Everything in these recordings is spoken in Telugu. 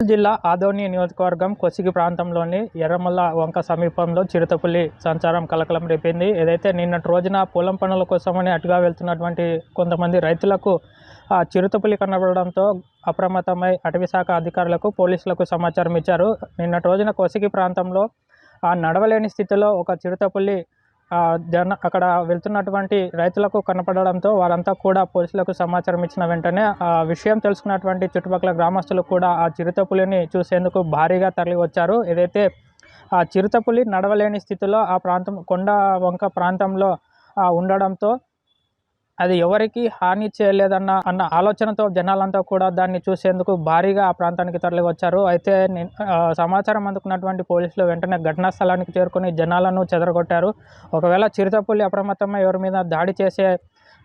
జిల్లా ఆదోని నియోజకవర్గం కొసిగి ప్రాంతంలోని ఎర్రమల్ల వంక సమీపంలో చిరుతపులి సంచారం కలకలం రేపింది. ఏదైతే నిన్నటి రోజున పొలం పనుల కోసమని అటుగా వెళ్తున్నటువంటి కొంతమంది రైతులకు ఆ చిరుతపులి కనబడడంతో అప్రమత్తమై అటవీ శాఖ అధికారులకు పోలీసులకు సమాచారం ఇచ్చారు. నిన్నటి రోజున కొసిగి ప్రాంతంలో ఆ నడవలేని స్థితిలో ఒక చిరుతపులి జన అక్కడ వెళ్తున్నటువంటి రైతులకు కనపడడంతో వారంతా కూడా పోలీసులకు సమాచారం ఇచ్చిన వెంటనే ఆ విషయం తెలుసుకున్నటువంటి చుట్టుపక్కల గ్రామస్తులు కూడా ఆ చిరుతపులిని చూసేందుకు భారీగా తరలి వచ్చారు ఏదైతే ఆ చిరుతపులి నడవలేని స్థితిలో ఆ ప్రాంతం కొండ వంక ప్రాంతంలో ఉండడంతో అది ఎవరికి హాని చేయలేదన్న అన్న ఆలోచనతో జనాలంతా కూడా దాన్ని చూసేందుకు భారీగా ఆ ప్రాంతానికి తరలి వచ్చారు అయితే సమాచారం అందుకున్నటువంటి పోలీసులు వెంటనే ఘటనా స్థలానికి చేరుకొని జనాలను చెదరగొట్టారు. ఒకవేళ చిరుతపుల్లి అప్రమత్తమై ఎవరి మీద దాడి చేసే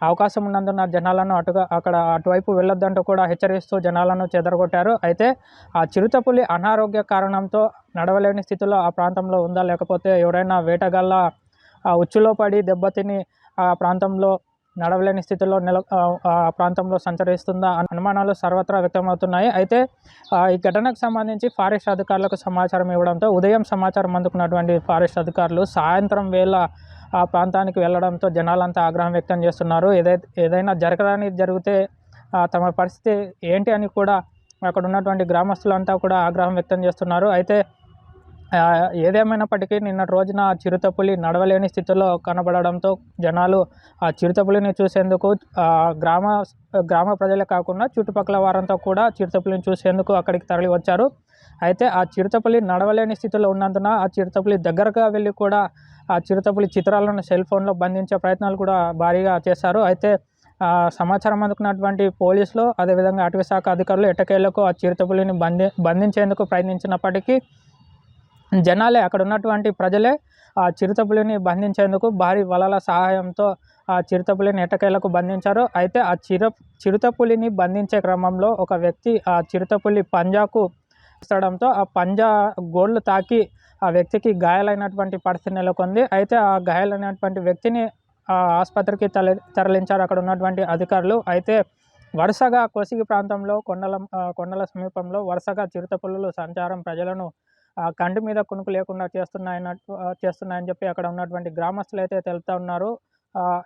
అవకాశం ఉన్నందున జనాలను అటుగా అక్కడ అటువైపు వెళ్ళొద్దంటూ కూడా హెచ్చరిస్తూ జనాలను చెదరగొట్టారు. అయితే ఆ చిరుతపులి అనారోగ్య కారణంతో నడవలేని స్థితిలో ఆ ప్రాంతంలో ఉందా లేకపోతే ఎవరైనా వేటగాళ్ళ ఆ ఉచ్చులో పడి దెబ్బతిని ఆ ప్రాంతంలో నడవలేని స్థితిలో నెల ఆ ప్రాంతంలో సంచరిస్తుందా అనుమానాలు సర్వత్రా వ్యక్తమవుతున్నాయి. అయితే ఈ ఘటనకు సంబంధించి ఫారెస్ట్ అధికారులకు సమాచారం ఇవ్వడంతో ఉదయం సమాచారం అందుకున్నటువంటి ఫారెస్ట్ అధికారులు సాయంత్రం వేళ ఆ ప్రాంతానికి వెళ్ళడంతో జనాలంతా ఆగ్రహం వ్యక్తం చేస్తున్నారు. ఏదైతే ఏదైనా జరగడానికి జరిగితే తమ పరిస్థితి ఏంటి అని కూడా అక్కడ ఉన్నటువంటి గ్రామస్తులంతా కూడా ఆగ్రహం వ్యక్తం చేస్తున్నారు. అయితే ఏదేమైనప్పటికీ నిన్నటి రోజున ఆ చిరుతపులి నడవలేని స్థితిలో కనబడడంతో జనాలు ఆ చిరుతపులిని చూసేందుకు గ్రామ గ్రామ ప్రజలే కాకుండా చుట్టుపక్కల వారంతా కూడా చిరుతపులిని చూసేందుకు అక్కడికి తరలి వచ్చారు అయితే ఆ చిరుతపులి నడవలేని స్థితిలో ఉన్నందున ఆ చిరుతపులి దగ్గరగా వెళ్ళి కూడా ఆ చిరుతపులి చిత్రాలను సెల్ ఫోన్లో బంధించే ప్రయత్నాలు కూడా భారీగా చేశారు. అయితే ఆ, సమాచారం అందుకున్నటువంటి పోలీసులు అదేవిధంగా అటవీ శాఖ అధికారులు ఎట్టకేళ్ళకు ఆ చిరుతపులిని బంధి బంధించేందుకు ప్రయత్నించినప్పటికీ జనాలే అక్కడ ఉన్నటువంటి ప్రజలే ఆ చిరుతపులిని బంధించేందుకు భారీ వలల సహాయంతో ఆ చిరుతపులిని ఎటకేలకు బంధించారు అయితే ఆ చిర చిరుతపులిని బంధించే క్రమంలో ఒక వ్యక్తి ఆ చిరుతపులి పంజాకు ఇస్తడంతో ఆ పంజా గోళ్ళు తాకి ఆ వ్యక్తికి గాయాలైనటువంటి పరిస్థితి నెలకొంది. అయితే ఆ గాయాలైనటువంటి వ్యక్తిని ఆ ఆసుపత్రికి తరలి తరలించారు అక్కడ ఉన్నటువంటి అధికారులు. అయితే వరుసగా కోసిగి ప్రాంతంలో కొండల కొండల సమీపంలో వరుసగా చిరుతపులులు సంచారం ప్రజలను కంటి మీద కునుకు లేకుండా చేస్తున్నాయన్నట్టు చేస్తున్నాయని చెప్పి అక్కడ ఉన్నటువంటి గ్రామస్తులు అయితే తెలుపుతా ఉన్నారు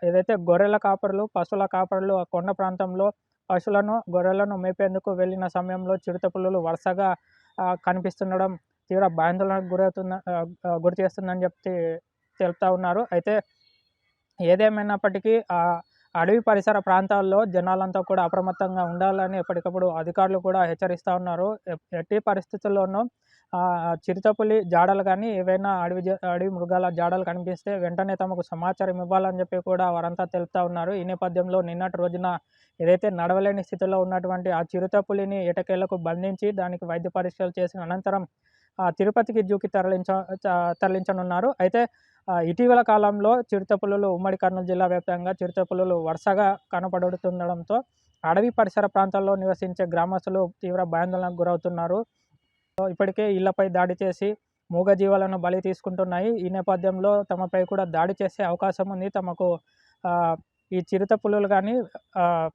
ఏదైతే గొర్రెల కాపరులు పశువుల కాపరులు ఆ కొండ ప్రాంతంలో పశువులను గొర్రెలను మేపేందుకు వెళ్ళిన సమయంలో చిరుతపులులు వరుసగా కనిపిస్తుండడం తీవ్ర భయాందోళనకు గురవుతున్న గురి చేస్తుందని చెప్పి తెలుపుతా ఉన్నారు. అయితే ఏదేమైనప్పటికీ ఆ అడవి పరిసర ప్రాంతాల్లో జనాలంతా కూడా అప్రమత్తంగా ఉండాలని ఎప్పటికప్పుడు అధికారులు కూడా హెచ్చరిస్తూ ఉన్నారు. ఎట్టి పరిస్థితుల్లోనూ చిరుతపులి జాడలు కానీ ఏవైనా అడవి అడవి మృగాల జాడలు కనిపిస్తే వెంటనే తమకు సమాచారం ఇవ్వాలని చెప్పి కూడా వారంతా తెలుపుతా ఉన్నారు. ఈ నేపథ్యంలో నిన్నటి రోజున ఏదైతే నడవలేని స్థితిలో ఉన్నటువంటి ఆ చిరుతపులిని ఎటకేళ్ళకు బంధించి దానికి వైద్య పరీక్షలు చేసిన అనంతరం ఆ, తిరుపతికి జూకి తరలించ తరలించనున్నారు. అయితే ఇటీవల కాలంలో చిరుతపులులు ఉమ్మడి కర్నూలు జిల్లా వ్యాప్తంగా చిరుతపులులు వరుసగా కనపడుతుండడంతో అడవి పరిసర ప్రాంతాల్లో నివసించే గ్రామస్తులు తీవ్ర భయాందోళనకు గురవుతున్నారు. ఇప్పటికే ఇళ్ళపై దాడి చేసి మూగజీవాలను బలి తీసుకుంటున్నాయి. ఈ నేపథ్యంలో తమపై కూడా దాడి చేసే అవకాశం ఉంది. తమకు ఈ చిరుత పులులు కానీ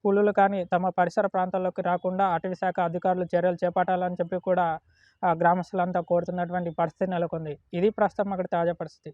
పులులు కానీ తమ పరిసర ప్రాంతాల్లోకి రాకుండా అటవీ శాఖ అధికారులు చర్యలు చేపట్టాలని చెప్పి కూడా గ్రామస్తులంతా కోరుతున్నటువంటి పరిస్థితి నెలకొంది. ఇది ప్రస్తుతం అక్కడ తాజా పరిస్థితి.